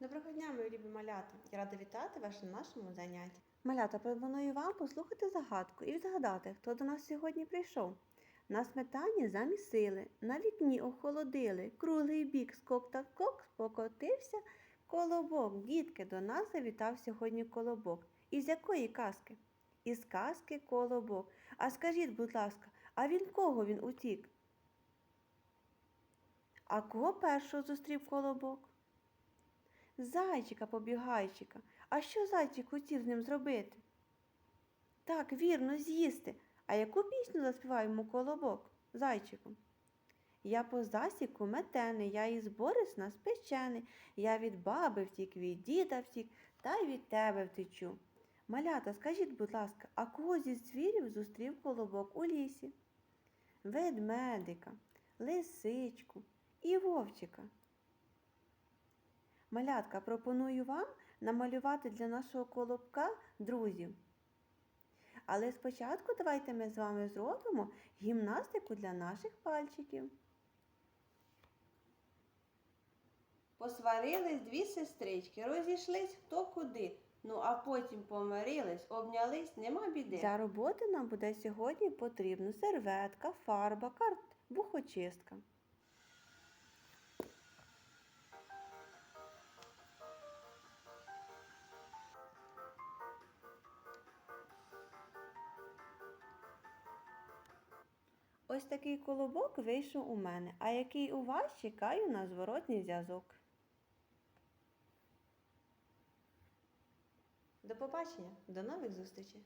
Доброго дня, мої любі малята! Я рада вітати вас на нашому занятті. Малята, пропоную вам послухати загадку і відгадати, хто до нас сьогодні прийшов. На сметані замісили, на вікні охолодили, круглий бік скок та кок покотився колобок. Дітки, до нас завітав сьогодні колобок. Із якої казки? Із казки колобок. А скажіть, будь ласка, а він кого він утік? А кого першого зустрів колобок? Зайчика побігайчика. А що зайчик хотів з ним зробити? Так, вірно, з'їсти. А яку пісню заспіваємо колобок зайчику? Я по засіку метений, я із Борисна спечений, я від баби втік, від діда втік, та й від тебе втечу. Малята, скажіть, будь ласка, а кого зі звірів зустрів колобок у лісі? Ведмедика, лисичку і вовчика. Малятка, пропоную вам намалювати для нашого колобка друзів. Але спочатку давайте ми з вами зробимо гімнастику для наших пальчиків. Посварились дві сестрички, розійшлись хто куди. Ну а потім помирились, обнялись, нема біди. Для роботи нам буде сьогодні потрібно серветка, фарба, карт, бухочистка. Ось такий колобок вийшов у мене, а який у вас чекаю на зворотній зв'язок. До побачення, до нових зустрічей!